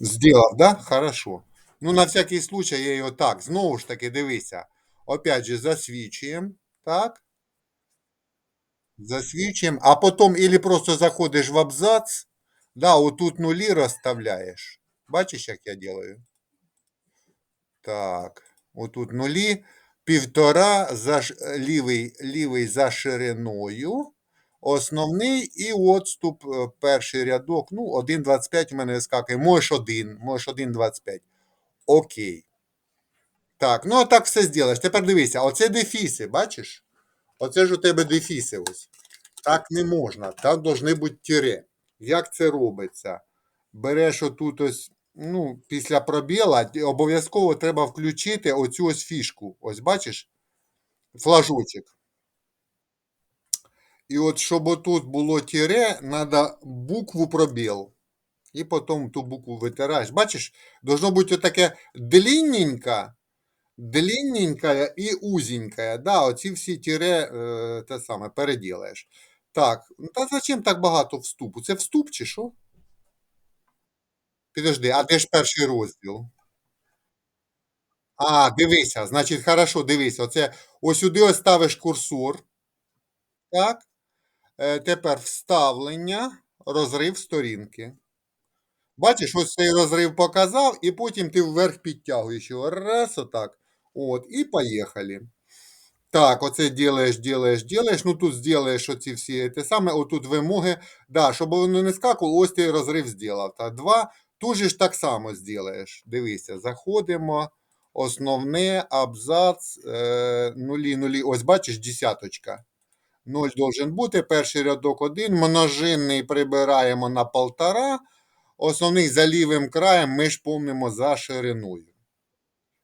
Сделав, да? Хорошо. Ну, на всякий случай я його так. Знову ж таки, дивися. Опять же, засвічуємо. Так. Засвічуємо. А потім ілі просто заходиш в абзац. Да, отут нулі розставляєш. Бачиш, як я делаю? Так. Отут нулі. Півтора за ш- лівий, лівий за шириною. Основний і отступ е, перший рядок. Ну, 1,25 у мене вискакує. Можеш 1, можеш 1,25. Окей. Так, ну а так все зробиш. Тепер дивися, оце дефіси, бачиш? Оце ж у тебе дефіси ось. Так не можна. Так должны бути тире. Як це робиться? Береш отут ось, ну, після пробіла, обов'язково треба включити оцю ось фішку. Ось бачиш? Флажочок. І от щоб отут було тире, треба букву пробіл. І потім ту букву витираєш. Бачиш, должно бути отаке длинненьке, длинненькая і узенькая. Да, оці всі тире е, те саме переділаєш. Так, ну та зачем так багато вступу? Це вступ чи що? Підожди, а де ж перший розділ? А, дивися, значить, хорошо, дивися. Оце ось сюди ось ставиш курсор. Так. Е, тепер вставлення, розрив сторінки. Бачиш, ось цей розрив показав, і потім ти вверх підтягуєш його. Раз, отак. От, і поїхали. Так, оце ділаєш, ділаєш, ділаєш. Ну тут зробиш оці всі те саме, отут вимоги. Да, щоб воно не скакало, ось ти розрив зробив. Та два. Тут же ж так само зробиш. Дивися, заходимо. Основне, абзац, е, нулі, нулі. Ось бачиш, десяточка. 0 должен бути. Перший рядок 1. Множинний прибираємо на полтора. Основний за лівим краєм ми ж помнимо за шириною.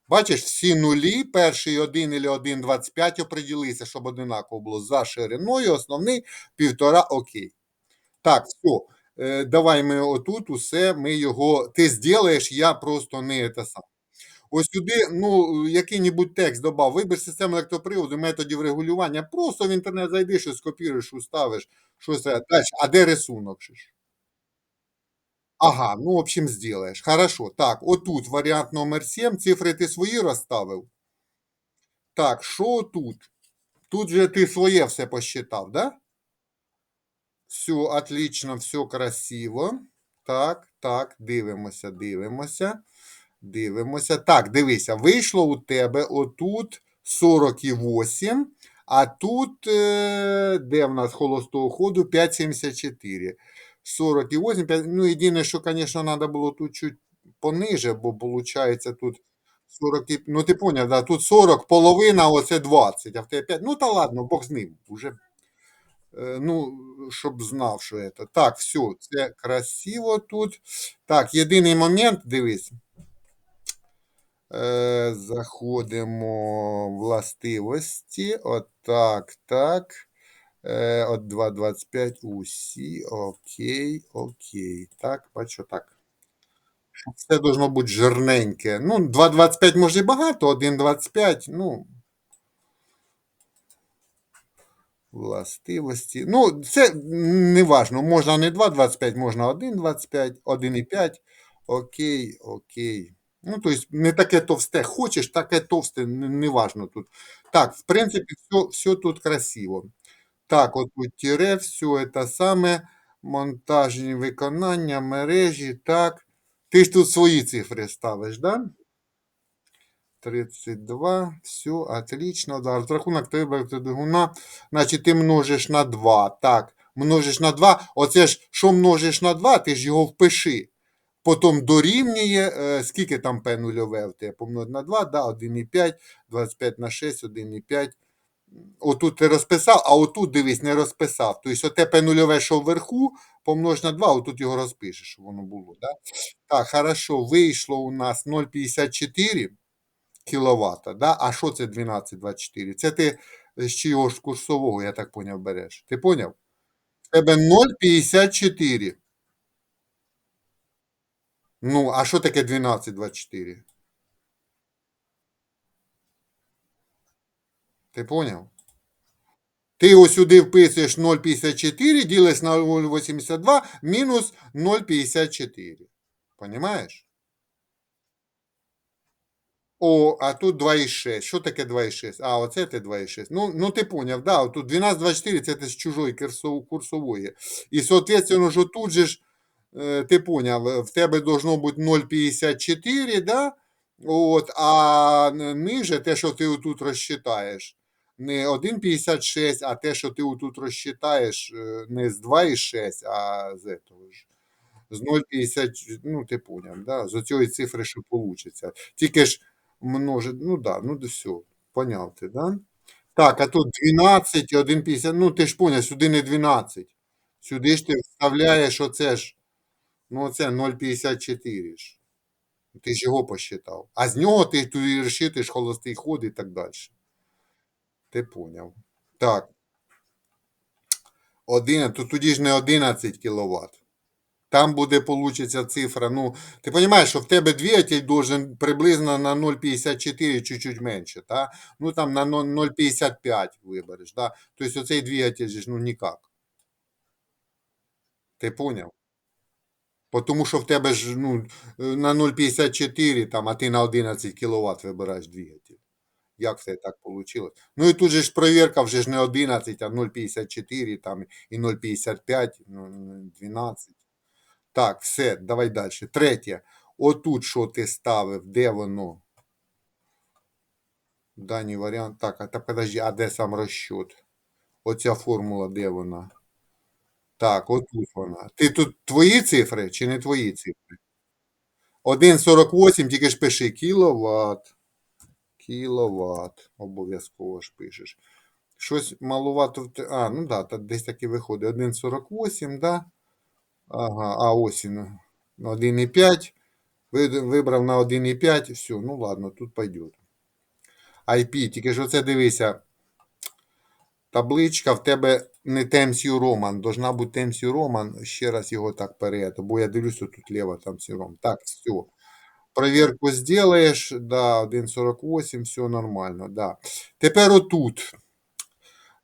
Бачиш, всі нулі, перший 1 або 1,25 оприділися, щоб одинаково було за шириною, основний півтора окей. Так, все. Давай ми отут усе, ми його. Ти зробиш, я просто не те саме. Ось сюди, ну, який-небудь текст додав, вибір систему електроприводу, методів регулювання. Просто в інтернет зайдеш, щось копіруєш, уставиш, щось. Далі. А де рисунок? Ага, ну, в общем, сделаешь. Хорошо. Так, отут варіант номер 7. Цифри ти свої розставив. Так, що тут? Тут же ти своє все посчитав, да? Все, отлично, все красиво. Так, так, дивимося, дивимося. Дивимося. Так, дивися, вийшло у тебе отут 48, а тут, е, де в нас холостого ходу 5,74. 48, 5, ну, єдине, що, звісно, треба було тут чуть пониже, бо виходить тут 40, ну ти поняв, да, тут 40, половина, оце 20, а в тебе 5, ну та ладно, Бог з ним, уже, е, ну, щоб знав, що це. Так, все, це красиво тут. Так, єдиний момент, дивись. Е, заходимо в властивості. Отак, так. Е, от 2,25 усі. Окей, окей. Так, бачу так. Все должно бути жирненьке. Ну, 2,25 може і багато, 1,25, ну. Властивості. Ну, це не важно. Можна не 2,25, можна 1,25, 1,5. Окей, окей. Ну, тобто, не таке товсте. Хочеш, таке товсте, не, не важно тут. Так, в принципі, все, все тут красиво. Так, от тут тире, все це саме. Монтажні виконання, мережі, так. Ти ж тут свої цифри ставиш, да? 32, все, отлично. Да. Розрахунок тебе двигуна, значить, ти множиш на 2. Так, множиш на 2. Оце ж, що множиш на 2, ти ж його впиши. Потім дорівнює, е, скільки там P нульове в тебе помножить на 2, да, 1,5, 25 на 6, 1,5. Отут ти розписав, а отут, дивись, не розписав. Тобто, оте P нульове, що вверху, помнож на 2, отут його розпишеш, щоб воно було. Да? Так, хорошо, вийшло у нас 0,54 кВт. Да? А що це 12,24? Це ти з чого ж курсового, я так поняв, береш. Ти поняв? В тебе 0,54. Ну, а що таке 12,24? Ти поняв? Ти ось сюди вписуєш 0,54, ділиш на 0,82, мінус 0,54. Понімаєш? О, а тут 2,6. Що таке 2,6? А, оце ти 2,6. Ну, ну ти поняв, да, тут 12,24 це ти з чужої курсової. І, соответственно, що тут же ж, ти поняв, е, в тебе должно бути 0,54, да? От, а ниже те, що ти тут розчитаєш, не 1,56, а те, що ти тут розчитаєш, е, не з 2,6, а з этого ж. З 0,50, ну ти поняв, да? з оцієї цифри, що вийде. Тільки ж множить, ну да, ну все, поняв ти, да? Так, а тут 12 і 1,50, ну ти ж поняв, сюди не 12. Сюди ж ти вставляєш оце ж, ну оце 0,54 ж. Ти ж його посчитав. А з нього ти розчитуєш холостий ход і так далі. Ти поняв. Так. 11, то тоді ж не 11 кВт. Там буде, получиться цифра. Ну, ти розумієш, що в тебе двигатель должен приблизно на 0,54 чуть-чуть менше, та? Ну там на 0,55 вибереш, да? Тобто оцей двигатель ж ну ніяк. Ти поняв? Тому що в тебе ж ну, на 0,54, там, а ти на 11 кВт вибираєш двигатель. Як це так вийшло? Ну і тут же ж перевірка вже ж не 11, а 0,54 там, і 0,55, ну, 12. Так, все, давай далі. Третє. Отут що ти ставив, де воно? Даний варіант. Так, а та подожди, а де сам розчет? Оця формула, де вона? Так, отут вона. Ти тут твої цифри чи не твої цифри? 1,48, тільки ж пиши кіловат. Кіловат. Обов'язково ж пишеш. Щось малувато. А, ну да, та десь таки виходить. 1,48, да? Ага, а ось він. 1,5. Вибрав на 1,5. Все, ну ладно, тут пойдет. IP, тільки ж оце дивися. Табличка в тебе не Темсію Роман. Должна бути Темсію Роман. Ще раз його так перед. Бо я дивлюся, тут лево Темсію Роман. Так, все. Проверку сделаешь, да, 1,48, все нормально, да. Тепер отут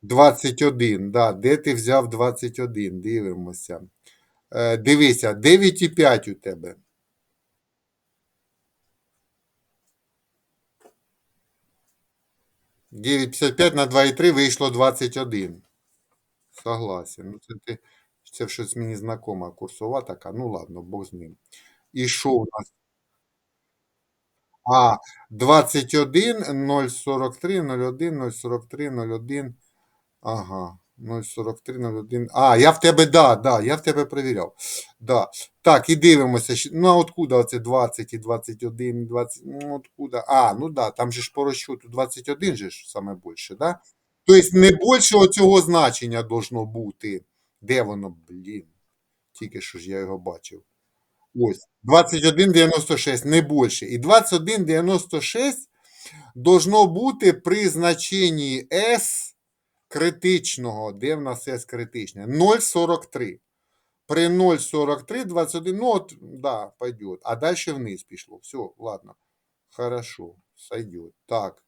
21, да, де ти взяв 21, дивимося. Е, дивися, 9,5 у тебе. Дев'ять п'ятдесят п'ять на 2,3 вийшло 21. Согласен. Ну, це, це щось мені знакома курсова така. Ну ладно, Бог з ним. І що у нас? А, 21, 043, 01, 043, 01. Ага, 043, 01. А, я в тебе, да, да, я в тебе перевіряв. Да. Так, і дивимося. Ну, откуда оце 20 і 21, і 20, ну, откуда? А, ну да, там же ж по розчету 21 же ж саме більше, да? Тобто не більше оцього значення должно бути. Де воно, блін? Тільки що ж я його бачив. Ось, 21,96, не більше. І 21,96 должно бути при значенні S критичного. Де в нас S критичне? 0,43. При 0,43, 21, ну от, да, пойдет. А дальше вниз пішло. Все, ладно. Хорошо, сойдет. Так.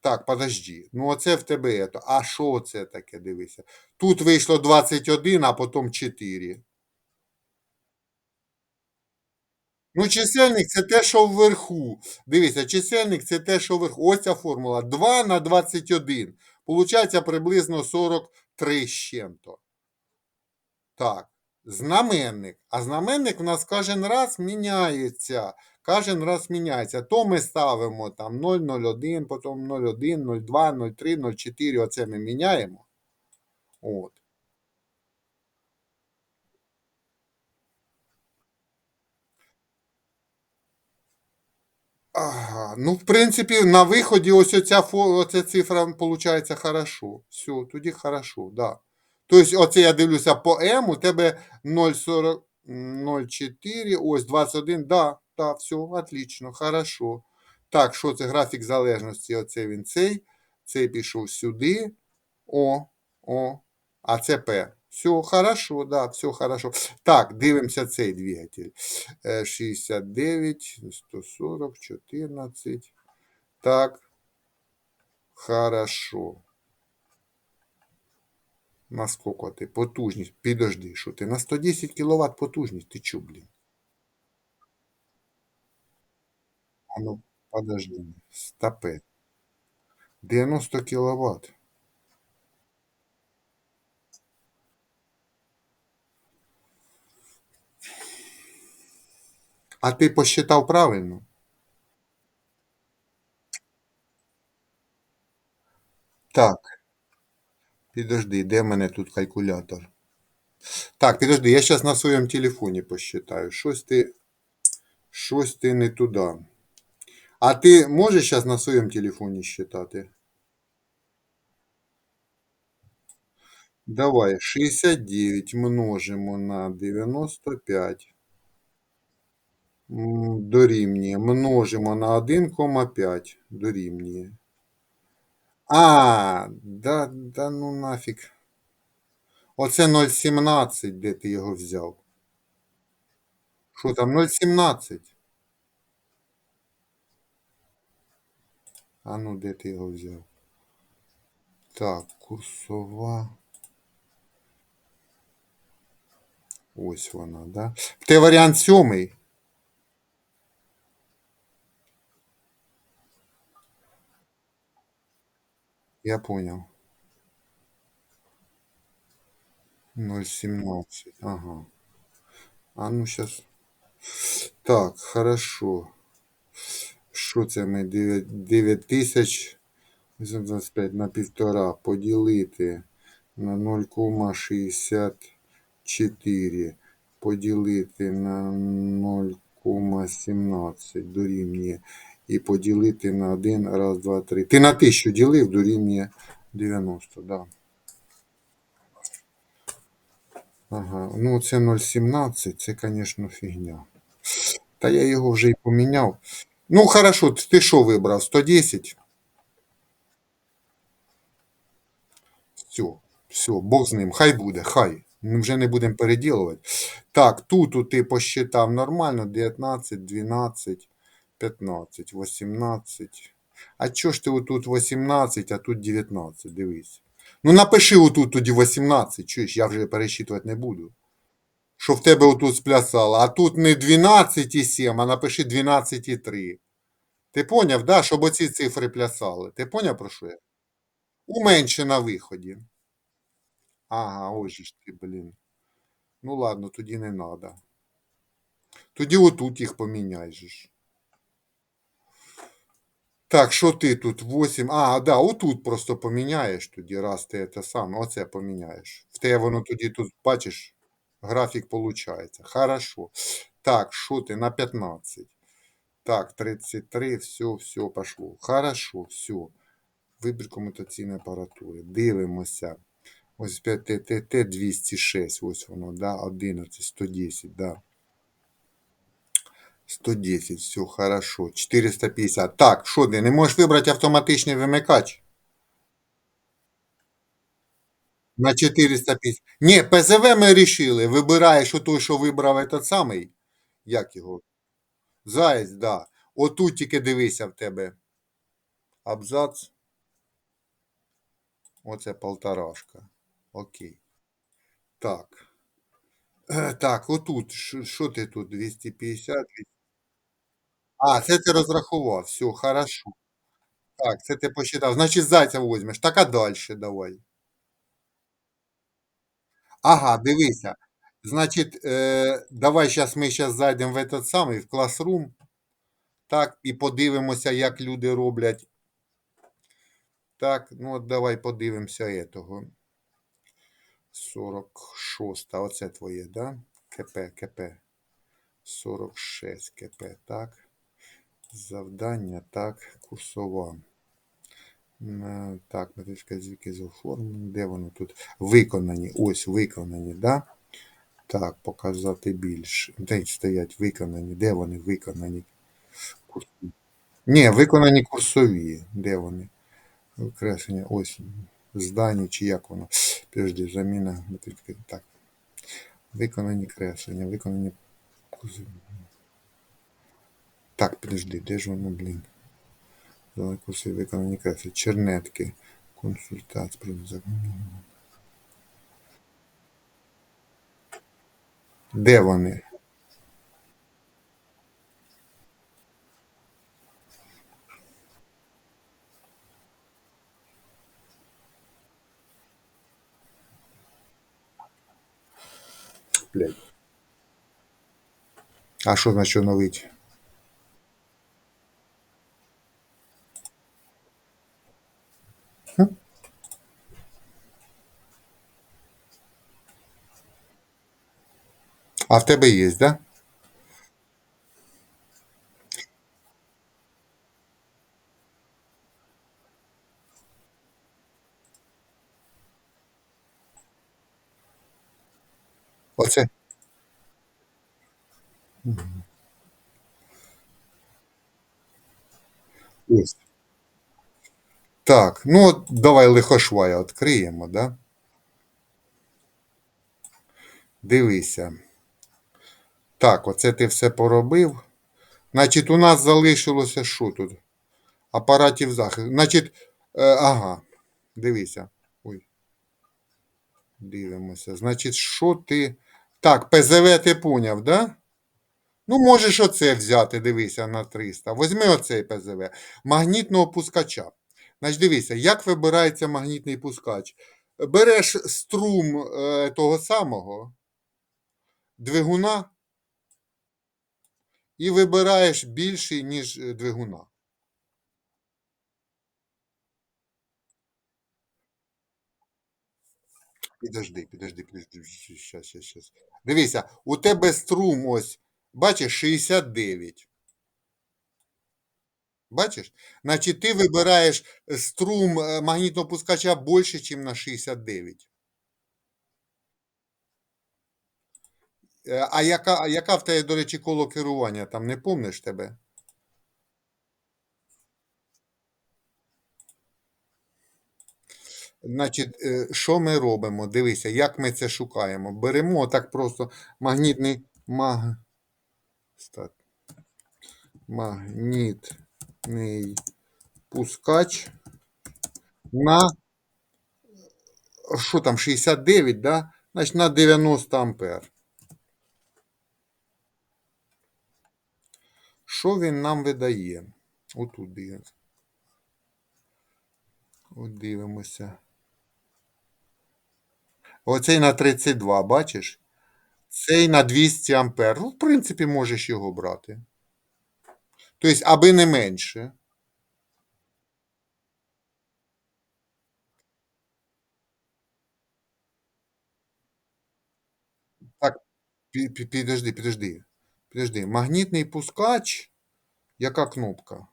Так, подожди. Ну, оце в тебе. ето. А що це таке, дивися? Тут вийшло 21, а потім 4. Ну, чисельник це те, що вверху. Дивіться, чисельник це те, що вверху. Ось ця формула. 2 на 21. Получається приблизно 43 з чим-то. Так. Знаменник. А знаменник у нас кожен раз міняється. Кожен раз міняється. То ми ставимо там 0,01, потім 0,1, 0,2, 0,3, 0,4. Оце ми міняємо. От. Ага, ну, в принципі, на виході ось оця, оця цифра виходить хорошо. Все, тоді хорошо, да. Тобто, оце я дивлюся по М, у тебе 0,40, 0,4, ось 21, да, да, все, отлично, хорошо. Так, що це графік залежності? Оце він цей, цей пішов сюди. О, о, а це П. Все хорошо, да, все хорошо. Так, дивимося цей двигатель. Е, 69, 140, 14. Так. Хорошо. На сколько ти? Потужність. Підожди, що ти? На 110 кВт потужність. Ти чо, блін? А ну, подожди. Стопе. 90 кВт. А ти посчитав правильно? Так. Підожди, де в мене тут калькулятор? Так, підожди, я зараз на своєму телефоні посчитаю. Щось ти. Щось ти не туди. А ти можеш зараз на своєму телефоні считати? Давай, 69 множимо на 95. Дорівнює. Множимо на 1,5. Дорівнює. А, да, да ну нафіг. Оце 0,17, де ти його взяв. Що там, 0,17? А ну, де ти його взяв? Так, курсова. Ось вона, да? Ти варіант сьомий. Я понял. 0,17. Ага. А ну сейчас. Так, хорошо. Що це ми 9 тисяч 825 на півтора поділити на 0,64 поділити на 0,17 дорівнює і поділити на 1, раз, два, три. Ти на 1000 ділив дорівнює 90, да. Ага, ну це 0,17, це, звісно, фігня. Та я його вже і поміняв. Ну, хорошо, ти що вибрав? 110? Все, все, Бог з ним, хай буде, хай. Ми вже не будемо переділувати. Так, тут ти посчитав нормально, 19, 12, 15, 18. А чого ж ти отут 18, а тут 19, дивись. Ну напиши отут тоді 18, чуєш, я вже пересчитувати не буду. Що в тебе отут сплясало, а тут не 12,7, а напиши 12,3. Ти поняв, да, щоб оці цифри плясали? Ти поняв про що я? Уменше на виході. Ага, ось ж ти, блін. Ну ладно, тоді не треба. Тоді отут їх поміняй же ж. Так, що ти тут? 8. А, да, отут просто поміняєш тоді, раз ти це саме. Оце поміняєш. В тебе воно тоді тут, бачиш, графік виходить. Хорошо. Так, що ти на 15? Так, 33, все, все, пошло. Хорошо, все. Вибір комутаційної апаратури. Дивимося. Ось 5 ТТ 206, ось воно, да, 11, 110, да. 110, все, хорошо. 450. Так, що ти, не можеш вибрати автоматичний вимикач? На 450. Ні, ПЗВ ми вирішили. Вибираєш той, що вибрав этот самий. Як його? Заєць, да. Отут тільки дивися в тебе. Абзац. Оце полторашка. Окей. Так. Е, Так, отут. Що ти тут? 250? А, це ти розрахував. Все, хорошо. Так, це ти посчитав. Значить, зайця візьмеш. Так, а далі давай. Ага, дивися. Значить, е, давай зараз ми зараз зайдемо в этот самий, в Classroom. Так, і подивимося, як люди роблять. Так, ну от давай подивимося этого. 46. Оце твоє, да? КП, КП. 46 КП, так. Завдання, так, курсова. Так, методичка звіки з оформлення. Де воно тут? Виконані. Ось виконані, да? Так, показати більше. Де стоять виконані? Де вони виконані? Курсові. Ні, виконані курсові. Де вони? Окреслення. Ось. Здані, чи як воно. Підожди, заміна. Так. Виконані креслення, виконані курсові. Так, підожди, де ж воно, блін? Зелений курси виконані. Чернетки. Консультація про. Де вони? Блядь. А що значить оновить? А в тебе є, да? Оце. Ось. Так, ну от давай лихошвая відкриємо, да? Дивися. Так, оце ти все поробив. Значить, у нас залишилося що тут? Апаратів захисту. Значить, е, ага, дивися. Ой. Дивимося. Значить, що ти. Так, ПЗВ ти поняв, да? Ну, можеш оце взяти, дивися, на 300. Возьми оцей ПЗВ. Магнітного пускача. Значить, дивися, як вибирається магнітний пускач. Береш струм е, того самого двигуна і вибираєш більший, ніж е, двигуна. Підожди, підожди, підожди. Щас, щас, щас. Дивися, у тебе струм ось, бачиш, 69. Бачиш? Значить, ти вибираєш струм е, магнітного пускача більше, ніж на 69. А яка, яка в тебе, до речі, коло керування? Там не помниш тебе? Значить, е, що ми робимо? Дивися, як ми це шукаємо. Беремо так просто магнітний маг... магнітний пускач на що там, 69, да? Значить, на 90 ампер. Що він нам видає? Дивимося. От дивимося. Оцей на 32, бачиш? Цей на 200 ампер. Ну, в принципі, можеш його брати. Тобто, аби не менше. Так, пі- пі- підожди, підожди. Підожди. Магнітний пускач. Яка кнопка?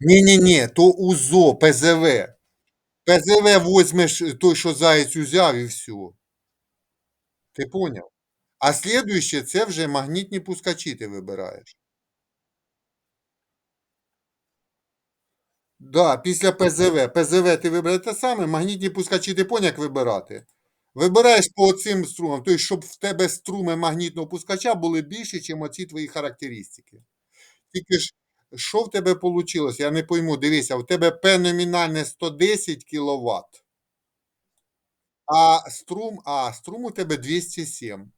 Ні-ні-ні, то УЗО, ПЗВ. ПЗВ возьмеш той, що заєць узяв, і все. Ти поняв? А слідуюче це вже магнітні пускачі ти вибираєш. Да, після ПЗВ. ПЗВ ти вибираєш те саме, магнітні пускачі ти поняв, як вибирати. Вибираєш по цим струмам, тобто, щоб в тебе струми магнітного пускача були більші, ніж оці твої характеристики. Тільки ж, що в тебе вийшло? Я не пойму, дивися, у тебе П номінальне 110 кВт, а струм, а струм у тебе 207.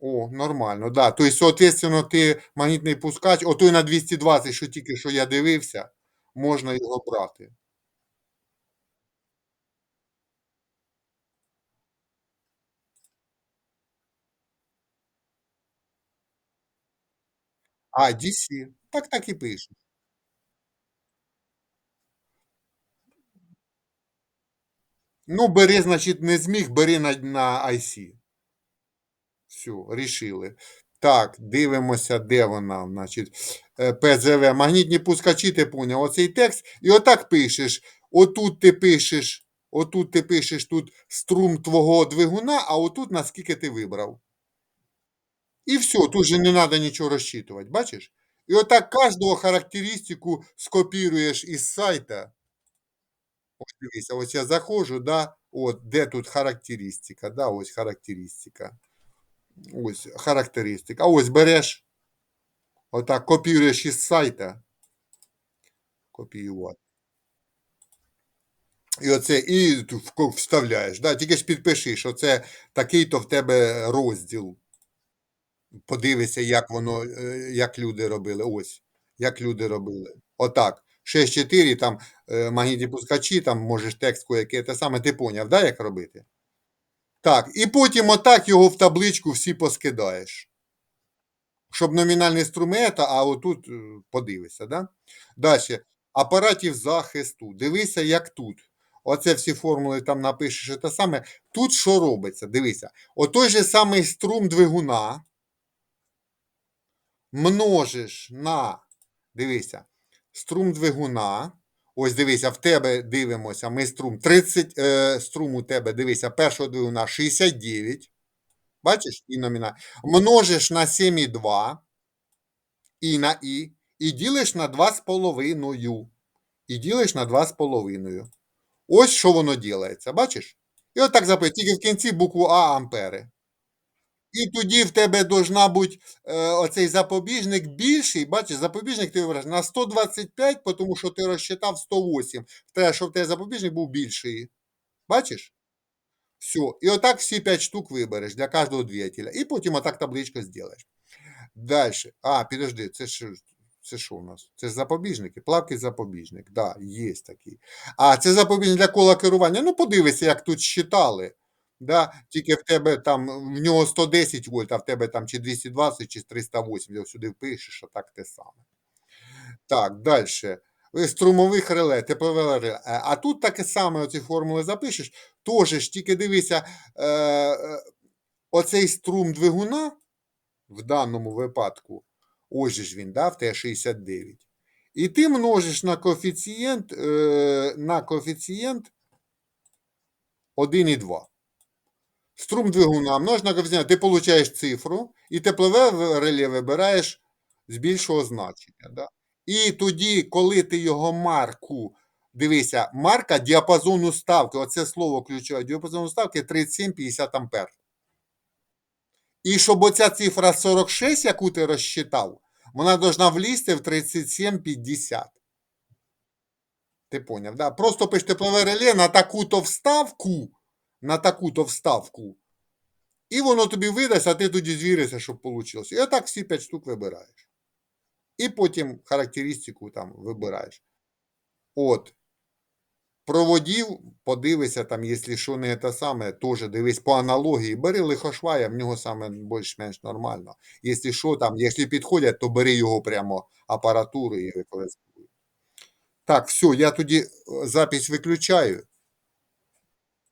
О, нормально, да. Тобто, соответственно, ти магнітний пускач, отой на 220, що тільки що я дивився, можна його брати. А, DC. Так так і пише. Ну, бери, значить, не зміг, бери на, на IC. Все, рішили. Так, дивимося, де вона, значить, е, ПЗВ. Магнітні пускачі, ти поняв, оцей текст. І отак пишеш. Отут ти пишеш, отут ти пишеш тут струм твого двигуна, а отут наскільки ти вибрав. І все, тут же не треба нічого розчитувати, бачиш? І отак кожного характеристику скопіруєш із сайта. Ось дивися, ось я заходжу, да, от, де тут характеристика, да, ось характеристика. Ось характеристика. А ось береш, отак копіюєш із сайта. Копіювати. І оце, і ту вко вставляєш, да, тільки ж підпиши, що це такий-то в тебе розділ. Подивися, як воно, е, як люди робили. Ось, як люди робили. Отак. 6.4, там, е, магнітні пускачі, там можеш текст яке те саме, ти поняв, да, як робити? Так, і потім отак його в табличку всі поскидаєш. Щоб номінальний струмет, а отут е, подивися, да? Далі. Апаратів захисту. Дивися, як тут. Оце всі формули там напишеш те саме. Тут що робиться? Дивися. Отой же самий струм двигуна множиш на, дивися, струм двигуна. Ось дивися, в тебе дивимося, ми струм 30, е, струм у тебе, дивися, першого двигуна 69. Бачиш, і номіна. Множиш на 7,2 і на і, і ділиш на 2,5. І ділиш на 2,5. Ось що воно ділається, бачиш? І отак записуй, тільки в кінці букву А ампери. І тоді в тебе должна бути е, оцей запобіжник більший. Бачиш, запобіжник ти вибираєш на 125, тому що ти розчитав 108. Треба, щоб в тебе запобіжник був більший. Бачиш? Все. І отак всі 5 штук вибереш для кожного двигателя. І потім отак табличку зробиш. Далі. А, підожди, це що, це що у нас? Це ж запобіжники, плавкий запобіжник. Да, є такий. А, це запобіжник для кола керування. Ну, подивися, як тут считали. Да? Тільки в тебе там, в нього 110 вольт, а в тебе там чи 220, чи 380, сюди впишеш, а так те саме. Так, далі. Струмових реле, теплове реле. Е, А тут таке саме оці формули запишеш. Теж ж тільки дивися, е, е, оцей струм двигуна в даному випадку, ось ж він, да, в те 69. І ти множиш на коефіцієнт, е, на коефіцієнт 1,2. Струм двигуна множ на коефіцієнт, ти получаєш цифру, і теплове реле вибираєш з більшого значення. Да? І тоді, коли ти його марку, дивися, марка діапазону ставки, оце слово ключове, діапазону ставки 37-50 ампер. І щоб оця цифра 46, яку ти розчитав, вона должна влізти в 37-50. Ти поняв, да? Просто пиш теплове реле на таку-то вставку, на таку-то вставку. І воно тобі видасть, а ти тоді звіришся, щоб вийшло. І отак всі 5 штук вибираєш. І потім характеристику там вибираєш. От. Проводів, подивися, там, якщо що не те саме, теж дивись по аналогії. Бери лихошвая, в нього саме більш-менш нормально. Якщо що там, якщо підходять, то бери його прямо апаратуру і використовуй. Так, все, я тоді е, запись виключаю.